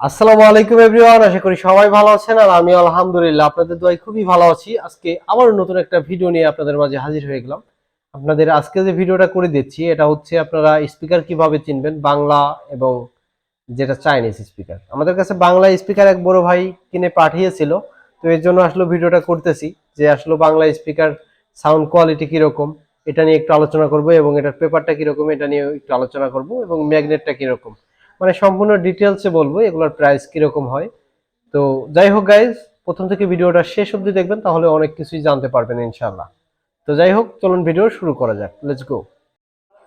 আসসালামু আলাইকুম এভরিওয়ান, আশা করি সবাই ভালো আছেন আর আমি আলহামদুলিল্লাহ, আপনাদের দোয়ায় খুবই ভালো আছি। আজকে আবার নতুন একটা ভিডিও নিয়ে আপনাদের মাঝে হাজির হয়ে গেলাম। আপনাদের আজকে যে ভিডিওটা করে দিচ্ছি, এটা হচ্ছে আপনারা স্পিকার কীভাবে চিনবেন? বাংলা এবং যেটা চাইনিজ স্পিকার। আমাদের কাছে বাংলা স্পিকার এক বড় ভাই কিনে পাঠিয়েছিল, তো এর জন্য আসলে ভিডিওটা করতেছি যে আসলে বাংলা স্পিকার সাউন্ড কোয়ালিটি কীরকম, এটা নিয়ে একটু আলোচনা করব এবং এটার পেপারটা কীরকম, এটা নিয়ে একটু আলোচনা করব এবং ম্যাগনেটটা কীরকম। মানে সম্পূর্ণ ডিটেলসে বলব এগুলোর প্রাইস কীরকম হয়। তো যাই হোক গাইজ প্রথম থেকে ভিডিওটা শেষ অবধি দেখবেন, তাহলে অনেক কিছুই জানতে পারবেন ইনশাল্লাহ তো যাই হোক, চলুন ভিডিও শুরু করা যাক লেটস গো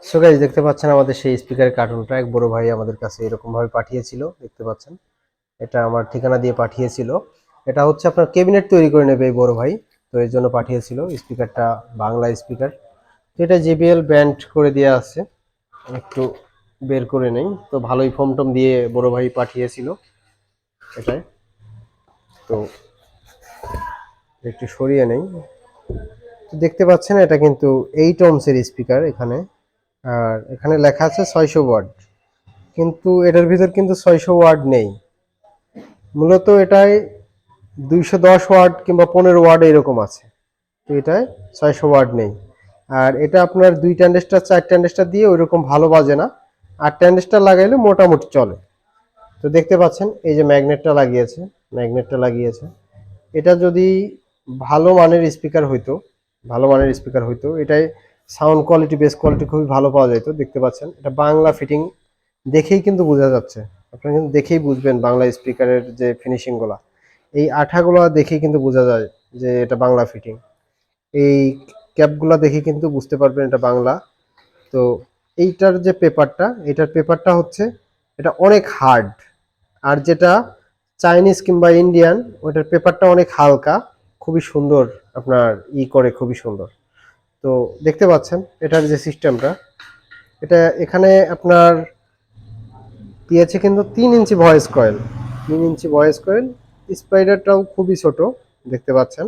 সো গাইজ দেখতে পাচ্ছেন আমাদের সেই স্পিকারের কার্টুনটা এক বড় ভাই আমাদের কাছে এরকমভাবে পাঠিয়েছিল, দেখতে পাচ্ছেন? এটা আমার ঠিকানা দিয়ে পাঠিয়েছিল। এটা হচ্ছে আপনার ক্যাবিনেট তৈরি করে নেবে এই বড় ভাই, তো এর জন্য পাঠিয়েছিল স্পিকারটা বাংলা স্পিকার তো এটা জেবিএল ব্যান্ড করে দেওয়া আছে, একটু বের করে নেই। তো ভালোই ফোম টোম দিয়ে বড় ভাই পাঠিয়েছিল এটাই। তো একটু সরিয়ে নেই। তো দেখতে পাচ্ছেন এটা কিন্তু এইট ওমসের স্পিকার এখানে। আর এখানে লেখা আছে ছয়শো ওয়ার্ড কিন্তু এটার ভিতর কিন্তু ছয়শো ওয়ার্ড নেই। মূলত এটায় দুইশো দশ ওয়ার্ড কিংবা পনেরো ওয়ার্ড এরকম আছে। তো এটায় ছয়শো ওয়ার্ড নেই। আর এটা আপনার দুই ট্যান্ডেস্টার চার ট্যান্ডেস্টার দিয়ে ওইরকম ভালো বাজে না। আর ট্যান্ডেস্টার লাগাইলে মোটামুটি চলে। তো দেখতে পাচ্ছেন, এই যে ম্যাগনেটটা লাগিয়েছে ম্যাগনেটটা লাগিয়েছে। এটা যদি ভালো মানের স্পিকার হইতো, ভালো মানের স্পিকার হইতো, এটাই সাউন্ড কোয়ালিটি, বেস কোয়ালিটি খুবই ভালো পাওয়া যেত দেখতে পাচ্ছেন। এটা বাংলা ফিটিং দেখেই কিন্তু বোঝা যাচ্ছে। আপনারা কিন্তু দেখেই বুঝবেন বাংলা স্পিকারের যে ফিনিশিংগুলো। এই আঠাগুলো দেখেই কিন্তু বোঝা যায় যে এটা বাংলা ফিটিং। এই ক্যাপগুলো দেখে কিন্তু বুঝতে পারবেন এটা বাংলা। তো এইটার যে পেপারটা, এটার পেপারটা হচ্ছে, এটা অনেক হার্ড আর যেটা চাইনিজ কিংবা ইন্ডিয়ান ওইটার পেপারটা অনেক হালকা, খুবই সুন্দর, আপনার ই করে, খুবই সুন্দর। তো দেখতে পাচ্ছেন, এটার যে সিস্টেমটা এটা এখানে আপনার দিয়েছে কিন্তু তিন ইঞ্চি ভয়েস কয়েল তিন ইঞ্চি ভয়েস কয়েল স্পাইডারটাও খুবই ছোট, দেখতে পাচ্ছেন।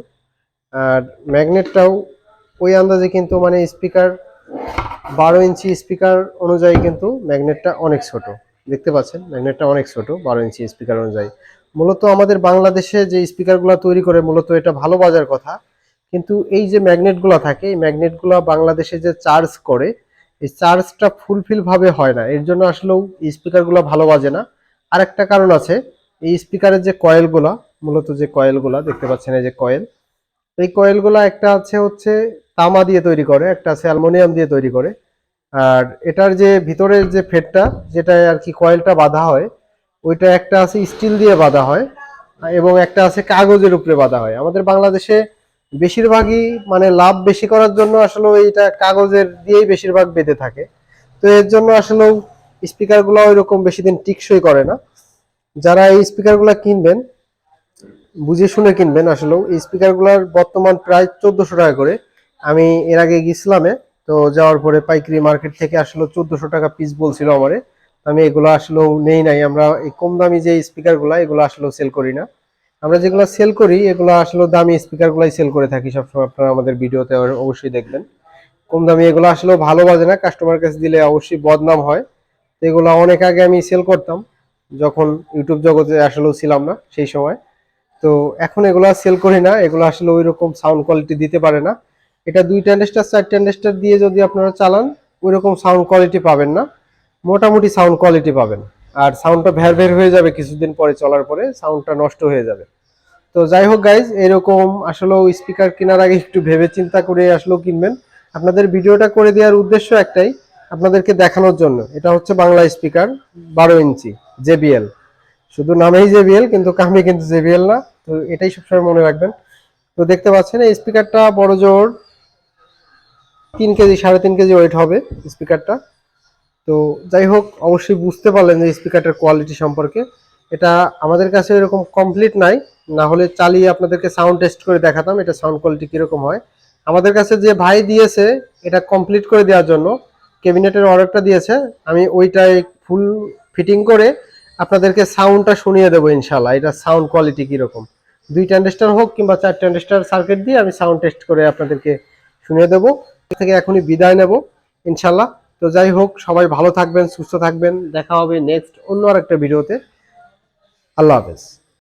আর ম্যাগনেটটাও ওই আন্দাজে কিন্তু মানে স্পিকার বারো ইঞ্চি স্পিকার অনুযায়ী কিন্তু ম্যাগনেটটা অনেক ছোট। দেখতে পাচ্ছেন, ম্যাগনেটটা অনেক ছোট, বারো ইঞ্চি স্পিকার অনুযায়ী। মূলত আমাদের বাংলাদেশে যে স্পিকারগুলো তৈরি করে, মূলত এটা ভালো বাজার কথা। কিন্তু এই যে ম্যাগনেটগুলো থাকে, এই ম্যাগনেটগুলো বাংলাদেশে যে চার্জ করে, এই চার্জটা ফুলফিল ভাবে হয় না। এর জন্য আসলেও স্পিকারগুলো ভালো বাজে না। আর একটা কারণ আছে, এই স্পিকারের যে কয়েলগুলো, মূলত যে কয়েলগুলো, দেখতে পাচ্ছেন এই যে কয়েল এই কয়েলগুলো একটা আছে হচ্ছে তামা দিয়ে তৈরি করে, একটা আছে অ্যালুমিনিয়াম দিয়ে তৈরি করে। আর এটার যে ভিতরের যে ফেটটা যেটা আর কি কয়েলটা বাঁধা হয়, ওইটা একটা আছে স্টিল দিয়ে বাঁধা হয়, এবং একটা আছে কাগজের উপরে বাঁধা হয়। আমাদের বাংলাদেশে বেশিরভাগই মানে লাভ বেশি করার জন্য আসলে এইটা কাগজের দিয়েই বেশিরভাগ বেঁধে থাকে। তো এর জন্য আসলে স্পিকারগুলো ওইরকম বেশি দিন টিকসই করে না। যারা এই স্পিকারগুলো কিনবেন বুঝে শুনে কিনবেন আসলেও এই স্পিকারগুলোর বর্তমান প্রায় চোদ্দশো টাকা করে। আমি এর আগে গেছিলামে তো যাওয়ার পরে পাইকারি মার্কেট থেকে আসলে চোদ্দশো টাকা পিস বলছিল আমারে। আমি এগুলো আসলেও নেই নাই, আমরা এই কম দামি যে স্পিকারগুলো এগুলো আসলেও সেল করি না। আমরা যেগুলো সেল করি, এগুলো আসলে দামি স্পিকারগুলাই সেল করে থাকি সবসময়। আপনারা আমাদের ভিডিওতে অবশ্যই দেখবেন। কম দামি এগুলো আসলেও ভালো বাজে না কাস্টমার কাছে দিলে অবশ্যই বদনাম হয়। এগুলো অনেক আগে আমি সেল করতাম, যখন ইউটিউব জগতে আসলেও ছিলাম না সেই সময়। তো এখন এগুলো সেল করি না, এগুলো আসলে ওই রকম সাউন্ড কোয়ালিটি দিতে পারে না। এটা দুই ট্যান্ডেস্টার চার ট্যান্ডেস্টার দিয়ে যদি আপনারা চালান ওই রকম সাউন্ড কোয়ালিটি পাবেন না। মোটামুটি সাউন্ড কোয়ালিটি পাবেন। আর সাউন্ডটা ভের ভের হয়ে যাবে কিছুদিন পরে চলার পরে সাউন্ডটা নষ্ট হয়ে যাবে। তো যাই হোক গাইজ এরকম আসলেও স্পিকার কেনার আগে একটু ভেবে চিন্তা করে আসলেও কিনবেন। আপনাদের ভিডিওটা করে দেওয়ার উদ্দেশ্য একটাই, আপনাদেরকে দেখানোর জন্য। এটা হচ্ছে বাংলা স্পিকার বারো ইঞ্চি জেবিএল শুধু নামেই জেবিএল কিন্তু কামে কিন্তু জেবিএল না। তো এটাই সবসময় মনে রাখবেন। তো দেখতে পাচ্ছেন, এই স্পিকারটা বড় জোর, তিন কেজি, সাড়ে তিন কেজি ওয়েট হবে স্পিকারটা তো যাই হোক, অবশ্যই বুঝতে পারলেন যে স্পিকারটার কোয়ালিটি সম্পর্কে। এটা আমাদের কাছে এরকম কমপ্লিট নাই। না হলে চালিয়ে আপনাদেরকে সাউন্ড টেস্ট করে দেখাতাম, এটা সাউন্ড কোয়ালিটি কীরকম হয়। আমাদের কাছে যে ভাই দিয়েছে, এটা কমপ্লিট করে দেওয়ার জন্য। ক্যাবিনেটের অর্ডারটা দিয়েছে। আমি ওইটাই ফুল ফিটিং করে আপনাদেরকে সাউন্ডটা শুনিয়ে দেবো ইনশাল্লাহ এটা সাউন্ড কোয়ালিটি কীরকম? দুই ট্যান্ডেস্টার হোক কিংবা চার ট্যান্ডেস্টার সার্কিট দিয়ে আমি সাউন্ড টেস্ট করে আপনাদেরকে শুনিয়ে দেবো। থেকে এখনই বিদায় নেব ইনশাল্লাহ তো যাই হোক, সবাই ভালো থাকবেন, সুস্থ থাকবেন। দেখা হবে নেক্সট অন্য আর একটা ভিডিওতে আল্লাহ হাফেজ।